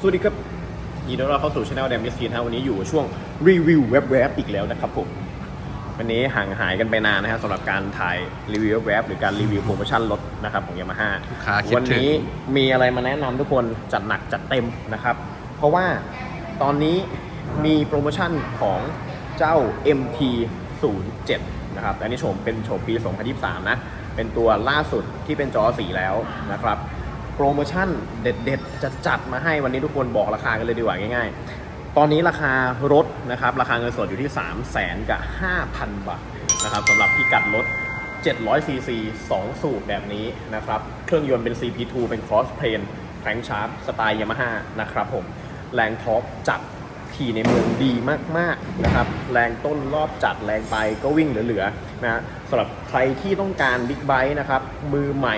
สวัสดีครับยินดีต้อนรับเข้าสู่ช anel แดมมิสทีนครับวันนี้อยู่ช่วงรีวิวเว็บๆอีกแล้วนะครับผม วันนี้ห่างหายกันไปนานนะครับสำหรับการถ่ายรีวิวเว็บๆหรือการรีวิวโปรโมชั่นรถนะครับของยามาฮ่าลูกค้าคิดถึง วันนี้มีอะไรมาแนะนำทุกคนจัดหนักจัดเต็มนะครับ เพราะว่าตอนนี้มีโปรโมชั่นของเจ้า MT 07นะครับอันนี้โฉมเป็นโฉมปี 2023 นะ เป็นตัวล่าสุดที่เป็นจอสีแล้วนะครับ โปรโมชั่นเด็ดๆจะจัดมาให้วันนี้ทุกคนบอกราคากันเลยดีกว่าง่ายๆ ตอนนี้ราคารถนะครับราคาเงินสดอยู่ที่ 3 0 0แสนกับ 5,000 บาทนะครับสำหรับพิกัดรถ700ซีซี2สูบแบบนี้นะครับ เครื่องยนต์เป็น CP2 เป็น cross plane แครงชาร์ปสไตล์ยามาฮ่านะครับผม แรงท็อร์กจัดขี่ในเมืองดีมากๆนะครับ แรงต้นรอบจัดแรงไปก็วิ่งเหลือๆนะสำหรับใครที่ต้องการบิ๊กไบค์นะครับ มือใหม่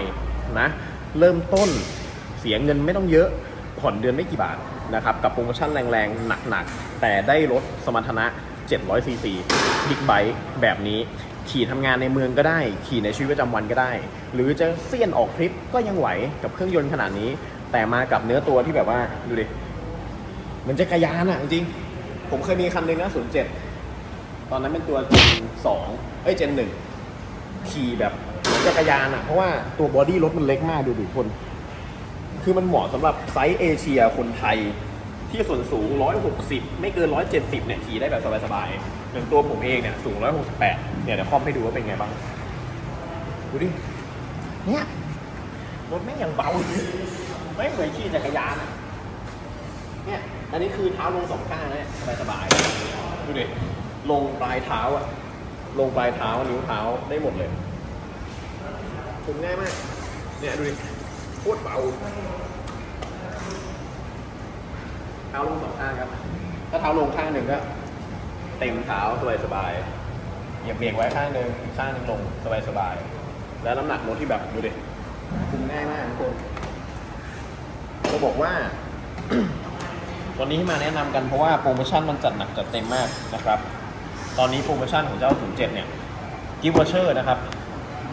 นะ เริ่มต้นเสียเงินไม่ต้องเยอะ ผ่อนเดือนไม่กี่บาทนะครับ กับโปรโมชั่นแรงๆ หนักๆ แต่ได้รถสมรรถนะ 700 ซีซีบิ๊กไบค์แบบนี้ ขี่ทำงานในเมืองก็ได้ ขี่ในชีวิตประจำวันก็ได้ หรือจะเสี้ยนออกทริปก็ยังไหวกับเครื่องยนต์ขนาดนี้ แต่มากับเนื้อตัวที่แบบว่า ดูดิเหมันจะกรยานอะจริง ผมเคยมีคันหนึ่งนะ07ตอนนั้นเป็นตัวเจนสองเอ้ยเจนหนึ่งขี่แบบ จักรยานอะ เพราะว่าตัวบอดี้รถมันเล็กมากดูดิคน คือมันเหมาะสำหรับไซส์เอเชียคนไทย ที่ส่วนสูง 160 ไม่เกิน 170 เนี่ยขี่ได้แบบสบายๆอย่างตัวผมเองเนี่ยสูง 168 เนี่ยเดี๋ยวคอมให้ดูว่าเป็นไงบ้าง ดูดิ เนี่ยรถไม่งยังเบาไม่เหมือนขี่จักรยานอะเนี่ย อันนี้คือเท้าลงสองข้างนะสบายสบายๆดูดิ ลงปลายเท้าอะลงปลายเท้านิ้วเท้าได้หมดเลย คุมง่ายมาก เนี่ยดูดิโคตรเบาเท้าลงสองข้างครับ ถ้าเท้าลงข้างหนึ่งก็ เต็มเท้าสบายสบายๆเหยียบเบรกไว้ข้างหนึ่งอีกข้างหนึ่งลงสบายสบายๆแล้วน้ำหนักรถที่แบบดูดิคุมง่ายมากทุกคนจะบอกว่า วันนี้ที่มาแนะนำกันเพราะว่าโปรโมชั่นมันจัดหนักจัดเต็มมากนะครับ ตอนนี้โปรโมชั่นของเจ้า07เนี่ยกิฟต์วอเชอร์นะครับ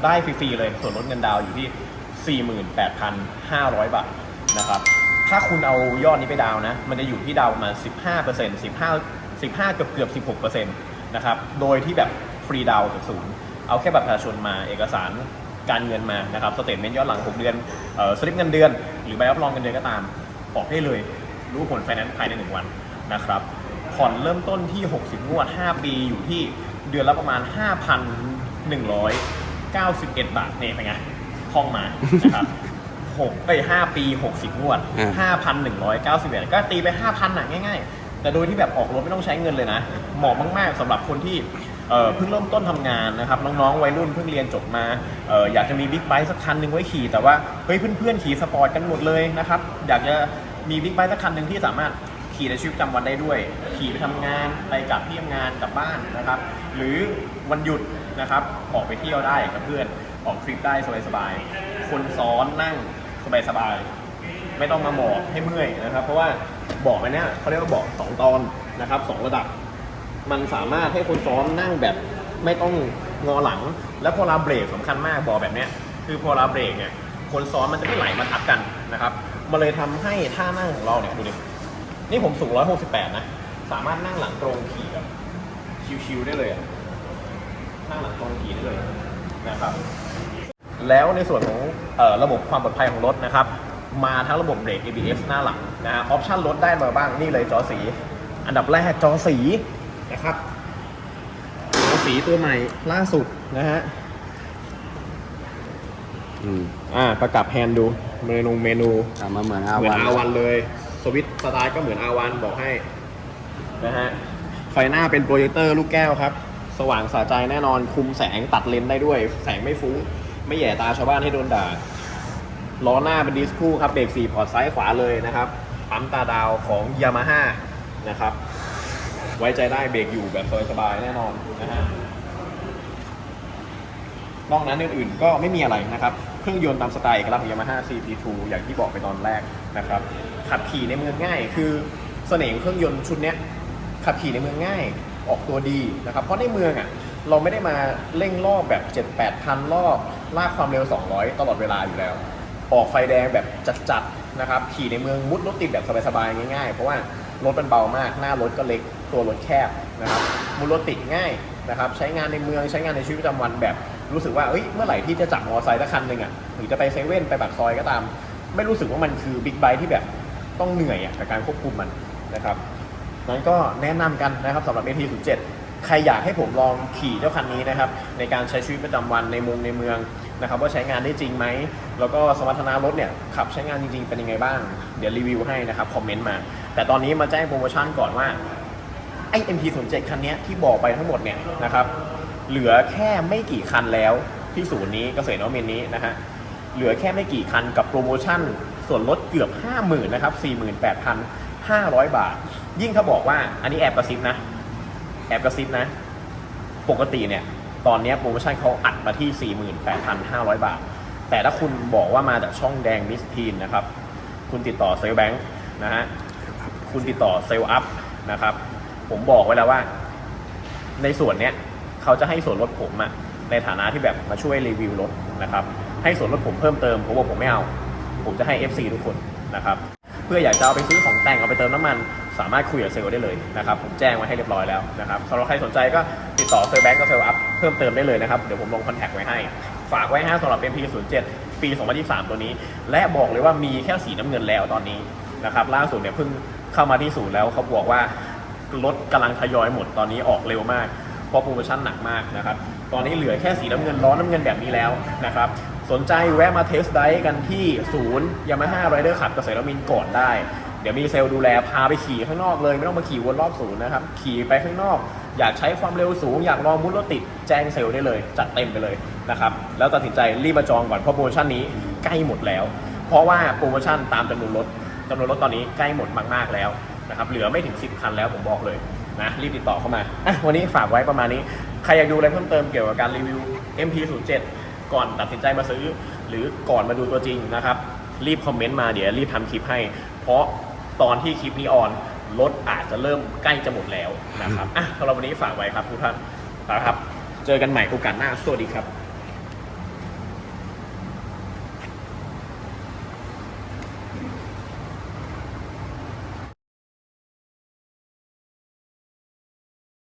ได้ฟรีๆเลย ส่วนลดเงินดาวอยู่ที่ 48,500 บาทนะครับ ถ้าคุณเอายอดนี้ไปดาวนะ มันจะอยู่ที่ดาวประมาณ 15% 15 15เกือบเกือบ16%นะครับ โดยที่แบบฟรีดาวจากศูนย์ เอาแค่บัตรประชาชนมาเอกสารการเงินมานะครับสเตทเมนต์ย้อนหลัง 6 เดือนเออสลิปเงินเดือน หรือใบรับรองเงินเดือนก็ตามออกได้เลย รู้ผลไฟแนนซ์ภายใน 1 วันนะครับผ่อนเริ่มต้นที่ 60 งวด 5 ปีอยู่ที่เดือนละประมาณ 5,191 บาทเนี่ยเป็นไงห้องมานะครับ6ไป5ปี60งวดอ่า5,191ก็ตีไป5,000น่ะง่ายๆ แต่โดยที่แบบออกรถไม่ต้องใช้เงินเลยนะ เหมาะมากๆสำหรับคนที่เอ่อเพิ่งเริ่มต้นทำงานนะครับ น้องๆ วัยรุ่นเพิ่งเรียนจบมาเอ่ออยากจะมีบิ๊กไบค์สักคันหนึ่งไว้ขี่ แต่ว่าเฮ้ยเพื่อนๆขี่สปอร์ตกันหมดเลยนะครับ อยากจะมีบิ๊กไบค์สักคันหนึ่งที่สามารถขี่ในชีวิตประจำวันได้ด้วย ขี่ไปทำงานไปกลับที่ทำงานกลับบ้านนะครับ หรือวันหยุด นะครับ ออกไปเที่ยวได้กับเพื่อน ออกทริปได้สบายๆ คนซ้อนนั่งสบายๆ ไม่ต้องมาหมอบให้เมื่อยนะครับ เพราะว่าเบอกอันเนี้ยเขาเรียกว่าเบอกสองตอนนะครับสองระดับ มันสามารถให้คนซ้อนนั่งแบบไม่ต้องงอหลัง แล้วพอเราเบรกสำคัญมากบอกแบบเนี้ยคือพอเราเบรกเนี่ยคนซ้อนมันจะไม่ไหลมาทับกันนะครับมันเลยทำให้ท่านั่งของเราเนี่ยดูดินี่ผมสูง 168 นะ สามารถนั่งหลังตรงขี่แบบชิวๆได้เลยอะ นั่งหลังตรงขี่ได้เลยนะครับ แล้วในส่วนของเออระบบความปลอดภัยของรถนะครับ มาทั้งระบบเบรก ABS หน้าหลังนะฮะออปชันรถได้มาบ้างนี่เลยจอสี อันดับแรกจอสีนะครับจอสีตัวใหม่ล่าสุดนะฮะอืมอ่าประกับแฮนด์ดูเมนูเมนูทำมาเหมือนอาเหมือนวันอาวันเลยสวิตช์สไตล์ก็เหมือนอาวันบอกให้นะฮะไฟหน้าเป็นโปรเจคเตอร์ลูกแก้วครับ สว่างสะใจแน่นอนคุมแสงตัดเลนส์ได้ด้วย แสงไม่ฟุ้ง ไม่แหย่ตาชาวบ้านให้โดนด่าล้อหน้าเป็นดิสคู่ครับเบรกสี่พอร์ตซ้ายขวาเลยนะครับปั๊มตาดาวของยามาฮ่านะครับ ไว้ใจได้เบรกอยู่แบบสบายๆแน่นอนนะฮะนอกนั้นอื่นๆก็ไม่มีอะไรนะครับ เครื่องยนต์ตามสไตล์เอกลักษณ์ของ Yamaha CP2 อย่างที่บอกไปตอนแรกนะครับ ขับขี่ในเมืองง่าย คือเสน่ห์เครื่องยนต์ชุดนี้ขับขี่ในเมืองง่าย ออกตัวดีนะครับ เพราะในเมืองอะเราไม่ได้มาเร่งรอบแบบ 7 8 0 0 0รอบลากความเร็ว 200 ตลอดเวลาอยู่แล้ว ออกไฟแดงแบบจัดๆนะครับขี่ในเมืองมุดรถติดแบบสบายๆง่ายๆ เพราะว่ารถมันเบามากหน้ารถก็เล็กตัวรถแคบนะครับมุดรถติดง่ายนะครับใช้งานในเมืองใช้งานในชีวิตประจำวันแบบ รู้สึกว่าเอ้ยเมื่อไหร่ที่จะจับมอเตอร์ไซค์สักคันหนึ่งอะหรือจะไปเซเว่นไปปากซอยก็ตาม ไม่รู้สึกว่ามันคือบิ๊กไบค์ที่แบบต้องเหนื่อยอะกับการควบคุมมันนะครับ นั้นก็แนะนำกันนะครับสำหรับ AT07 ใครอยากให้ผมลองขี่เจ้าคันนี้นะครับ ในการใช้ชีวิตประจำวันในเมุงในเมืองนะครับว่าใช้งานได้จริงไหม แล้วก็สมรรถนะรถเนี่ยขับใช้งานจริงๆเป็นยังไงบ้าง เดี๋ยวรีวิวให้นะครับคอมเมนต์มา แต่ตอนนี้มาแจ้งโปรโมชั่นก่อนว่าไอ้ MT07 คันเนี้ยที่บอกไปทั้งหมดเนี่ยนะครับเหลือแค่ไม่กี่คันแล้วที่ศูนย์นี้เกษตรนวมินนี้นะฮะเหลือแค่ไม่กี่คันกับโปรโมชั่น ส่วนลดเกือบ 50,000นะครับ48,500 บาท ยิ่งถ้าบอกว่าอันนี้แอบกระซิบนะ แอบกระซิบนะ ปกติเนี่ย ตอนเนี้ยโปรโมชั่นเขาอัดมาที่ 48,500 บาท แต่ถ้าคุณบอกว่ามาจากช่องแดงมิสทีนนะครับ คุณติดต่อเซลแบงค์นะฮะ คุณติดต่อเซลอัพนะครับ ผมบอกไว้แล้วว่า ในส่วนเนี้ยเขาจะให้ส่วนลดผมอะในฐานะที่แบบมาช่วยรีวิวรถนะครับ ให้ส่วนลดผมเพิ่มเติมเพราะว่าผมไม่เอา ผมจะให้ FC ทุกคนนะครับ เพื่ออยากจะเอาไปซื้อของแต่งเอาไปเติมน้ำมัน สามารถคุยกับเซลล์ได้เลยนะครับผมแจ้งไว้ให้เรียบร้อยแล้วนะครับสำหรับใครสนใจก็ติดต่อเซลล์แบงก์กับเซลล์อัพเพิ่มเติมได้เลยนะครับ เดี๋ยวผมลงคอนแทคไว้ให้ ฝากไว้ฮะสำหรับ MP07 ปี 2023 ตัวนี้ และบอกเลยว่ามีแค่สีน้ำเงินแล้วตอนนี้นะครับล่าสุดเนี่ยเพิ่งเข้ามาที่ศูนย์แล้วเขาบอกว่ารถกำลังทยอยหมดตอนนี้ออกเร็วมากเพราะโปรโมชั่นหนักมากนะครับตอนนี้เหลือแค่สีน้ำเงินล้อนน้ำเงินแบบนี้แล้วนะครับสนใจแวะมาเทสไดฟ์กันที่ศูนย์ยามาฮ่าไรเดอร์ขับเกษตรมินก่อนได้ เดี๋ยวมีเซลล์ดูแลพาไปขี่ข้างนอกเลย ไม่ต้องมาขี่วนรอบศูนย์นะครับ ขี่ไปข้างนอก อยากใช้ความเร็วสูง อยากลองมุดรถติดแจ้งเซลล์ได้เลย จัดเต็มไปเลยนะครับ แล้วตัดสินใจรีบมาจองก่อนเพราะโปรโมชั่นนี้ใกล้หมดแล้ว เพราะว่าโปรโมชั่นตามจำนวนรถจำนวนรถตอนนี้ใกล้หมดมากๆแล้วนะครับเหลือไม่ถึง 10 คันแล้วผมบอกเลยนะรีบติดต่อเข้ามาอะวันนี้ฝากไว้ประมาณนี้ ใครอยากดูอะไรเพิ่มเติมเกี่ยวกับการรีวิว MP07 ก่อนตัดสินใจมาซื้อ หรือก่อนมาดูตัวจริงนะครับ รีบคอมเมนต์มาเดี๋ยวรีบทำคลิปให้ เพราะ ตอนที่คลิปนี้ออนรถอาจจะเริ่มใกล้จะหมดแล้วนะครับอะสำหรับวันนี้ฝากไว้ครับทุกท่านนะครับ เจอกันใหม่โอกาสหน้าสวัสดีครับ